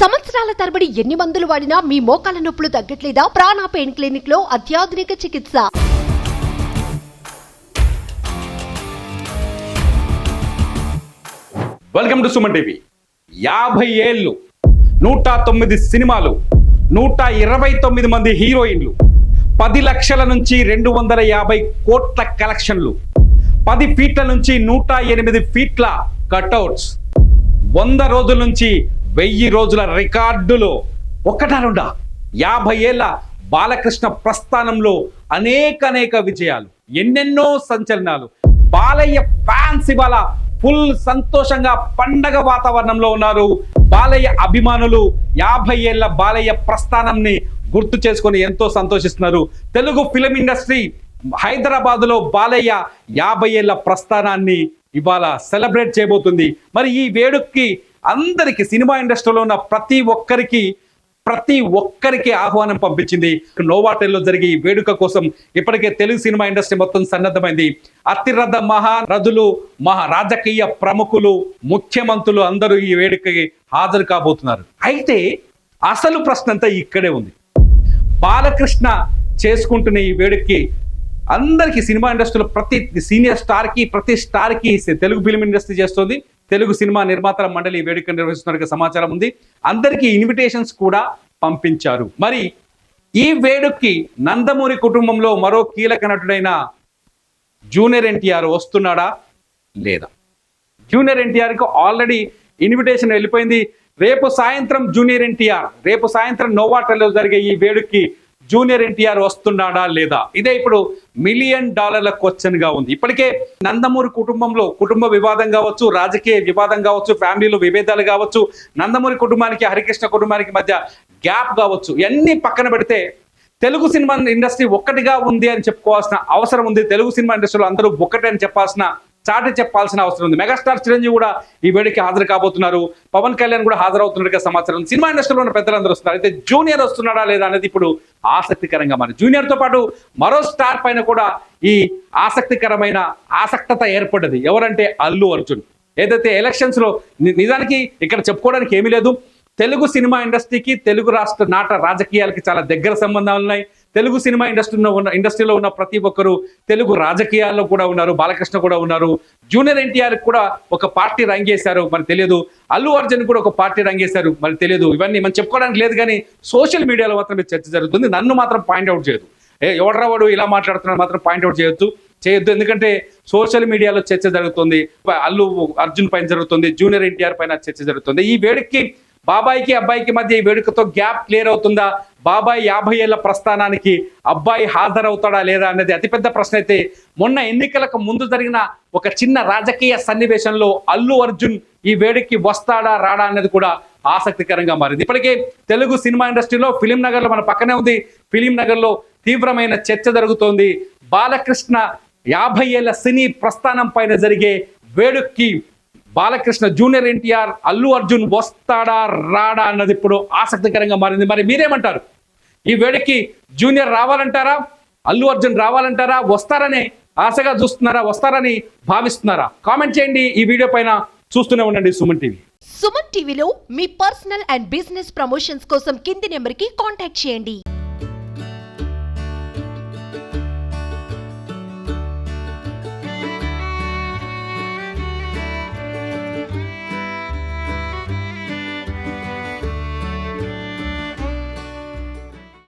సంవత్సరాల తరబడి ఎన్ని మందులు వాడినా మీ మోకాల నొప్పులు తగ్గట్లేదా? ప్రాణ పెయిన్ క్లినిక్లో అత్యాధునిక చికిత్స. Welcome to Suman TV. యాభై ఏళ్ళు నూట తొమ్మిది సినిమాలు నూట ఇరవై తొమ్మిది మంది హీరోయిన్లు పది లక్షల నుంచి రెండు వందల యాభై కోట్ల కలెక్షన్లు పది ఫీట్ల నుంచి నూట ఎనిమిది ఫీట్ల కట్అవుట్స్ వంద రోజుల నుంచి వెయ్యి రోజుల రికార్డులో ఒక్కటా రెండా? యాభై ఏళ్ళ బాలకృష్ణ ప్రస్థానంలో అనేక అనేక విజయాలు ఎన్నెన్నో సంచలనాలు. బాలయ్య ఫ్యాన్స్ ఇవాళ ఫుల్ సంతోషంగా పండగ వాతావరణంలో ఉన్నారు. బాలయ్య అభిమానులు యాభై ఏళ్ళ బాలయ్య ప్రస్థానంని గుర్తు చేసుకొని ఎంతో సంతోషిస్తున్నారు. తెలుగు ఫిలిం ఇండస్ట్రీ హైదరాబాద్లో బాలయ్య యాభై ఏళ్ళ ప్రస్థానాన్ని ఇవాళ సెలబ్రేట్ చేయబోతుంది. మరి ఈ వేడుక్కి అందరికి సినిమా ఇండస్ట్రీలో ఉన్న ప్రతి ఒక్కరికి ప్రతి ఒక్కరికి ఆహ్వానం పంపించింది. నోవాటెల్లో జరిగే ఈ వేడుక కోసం ఇప్పటికే తెలుగు సినిమా ఇండస్ట్రీ మొత్తం సన్నద్ధమైంది. అతిరథ మహారథులు మహా రాజకీయ ప్రముఖులు ముఖ్యమంత్రులు అందరూ ఈ వేడుకకి హాజరు కాబోతున్నారు. అయితే అసలు ప్రశ్న అంతా ఇక్కడే ఉంది. బాలకృష్ణ చేసుకుంటున్న ఈ వేడుకకి అందరికీ సినిమా ఇండస్ట్రీలో ప్రతి సీనియర్ స్టార్కి ప్రతి స్టార్కి తెలుగు ఫిలిం ఇండస్ట్రీ చేస్తుంది. తెలుగు సినిమా నిర్మాతల మండలి వేడుక నిర్వహిస్తున్నట్టుగా సమాచారం ఉంది. అందరికీ ఇన్విటేషన్స్ కూడా పంపించారు. మరి ఈ వేడుక్కి నందమూరి కుటుంబంలో మరో కీలక నటుడైన జూనియర్ ఎన్టీఆర్ వస్తున్నాడా? లేదా? జూనియర్ ఎన్టీఆర్కి ఆల్రెడీ ఇన్విటేషన్ వెళ్ళిపోయింది. రేపు సాయంత్రం జూనియర్ ఎన్టీఆర్ రేపు సాయంత్రం నోవాటల్లో జరిగే ఈ వేడుక్కి జూనియర్ ఎన్టీఆర్ వస్తున్నాడా లేదా? ఇదే ఇప్పుడు మిలియన్ డాలర్ల క్వశ్చన్గా ఉంది. ఇప్పటికే నందమూరి కుటుంబంలో కుటుంబ వివాదం కావచ్చు రాజకీయ వివాదం కావచ్చు ఫ్యామిలీలో విభేదాలు కావచ్చు నందమూరి కుటుంబానికి హరికృష్ణ కుటుంబానికి మధ్య గ్యాప్ కావచ్చు ఇవన్నీ పక్కన పెడితే తెలుగు సినిమా ఇండస్ట్రీ ఒక్కటిగా ఉంది అని చెప్పుకోవాల్సిన అవసరం ఉంది. తెలుగు సినిమా ఇండస్ట్రీలో అందరూ ఒక్కటే అని చెప్పాల్సిన చాటి చెప్పాల్సిన అవసరం ఉంది. మెగాస్టార్ చిరంజీవి కూడా ఈ వేడికి హాజరు కాబోతున్నారు. పవన్ కళ్యాణ్ కూడా హాజరవుతున్నట్టుగా సమాచారం సినిమా ఇండస్ట్రీలో ఉన్న పెద్దలందరూ వస్తున్నారు. అయితే జూనియర్ వస్తున్నాడా లేదా అనేది ఇప్పుడు ఆసక్తికరంగా మరి జూనియర్తో పాటు మరో స్టార్ పైన కూడా ఈ ఆసక్తికరమైన ఆసక్తత ఏర్పడ్డది. ఎవరంటే అల్లు అర్జున్. ఏదైతే ఎలక్షన్స్లో ని- నిజానికి ఇక్కడ చెప్పుకోవడానికి ఏమీ లేదు. తెలుగు సినిమా ఇండస్ట్రీకి తెలుగు రాష్ట్ర నాట రాజకీయాలకి చాలా దగ్గర సంబంధాలు ఉన్నాయి. తెలుగు సినిమా ఇండస్ట్రీలో ఉన్న ఇండస్ట్రీలో ఉన్న ప్రతి ఒక్కరు తెలుగు రాజకీయాల్లో కూడా ఉన్నారు బాలకృష్ణ కూడా ఉన్నారు. జూనియర్ ఎన్టీఆర్ కూడా ఒక పార్టీ రంగేశారు మరి తెలియదు. అల్లు అర్జున్ కూడా ఒక పార్టీ రంగేశారు మరి తెలియదు. ఇవన్నీ మనం చెప్పుకోవడానికి లేదు కానీ సోషల్ మీడియాలో మాత్రం చర్చ జరుగుతుంది. నన్ను మాత్రం పాయింట్అవుట్ చేయదు ఏ ఎవడరా వాడు ఇలా మాట్లాడుతున్నాడు మాత్రం పాయింట్అవుట్ చేయొద్దు. చేయొద్దు. ఎందుకంటే సోషల్ మీడియాలో చర్చ జరుగుతుంది. అల్లు అర్జున్ పైన జరుగుతుంది జూనియర్ ఎన్టీఆర్ పైన చర్చ జరుగుతుంది. ఈ వేడుకకి బాబాయికి అబ్బాయికి మధ్య ఈ వేడుకతో గ్యాప్ క్లియర్ అవుతుందా? బాబాయ్ యాభై ఏళ్ళ ప్రస్థానానికి అబ్బాయి హాజరవుతాడా లేదా అనేది అతిపెద్ద ప్రశ్న అయితే మొన్న ఎన్నికలకు ముందు జరిగిన ఒక చిన్న రాజకీయ సన్నివేశంలో అల్లు అర్జున్ ఈ వేడుకి వస్తాడా రాడా అనేది కూడా ఆసక్తికరంగా మారింది. ఇప్పటికే తెలుగు సినిమా ఇండస్ట్రీలో ఫిలిం నగర్లో మన పక్కనే ఉంది. ఫిలిం నగర్లో తీవ్రమైన చర్చ జరుగుతోంది. బాలకృష్ణ యాభై ఏళ్ళ సినీ ప్రస్థానం పైన జరిగే వేడుక్కి బాలకృష్ణ జూనియర్ ఎన్టీఆర్ అల్లు అర్జున్ వస్తాడా రాడా అన్నది ఇప్పుడు ఆసక్తికరంగా మారింది. మరి మీరేమంటారు? ఈ వేడికి జూనియర్ రావాలంటారా? అల్లు అర్జున్ రావాలంటారా? వస్తారని ఆశగా చూస్తున్నారా? వస్తారని భావిస్తున్నారా? కామెంట్ చేయండి. ఈ వీడియో పైన చూస్తూనే ఉండండి సుమన్ టీవీ. సుమన్ టీవీలో మీ పర్సనల్ అండ్ బిజినెస్ ప్రమోషన్స్ కోసం కింది నెంబర్కి కాంటాక్ట్ చేయండి.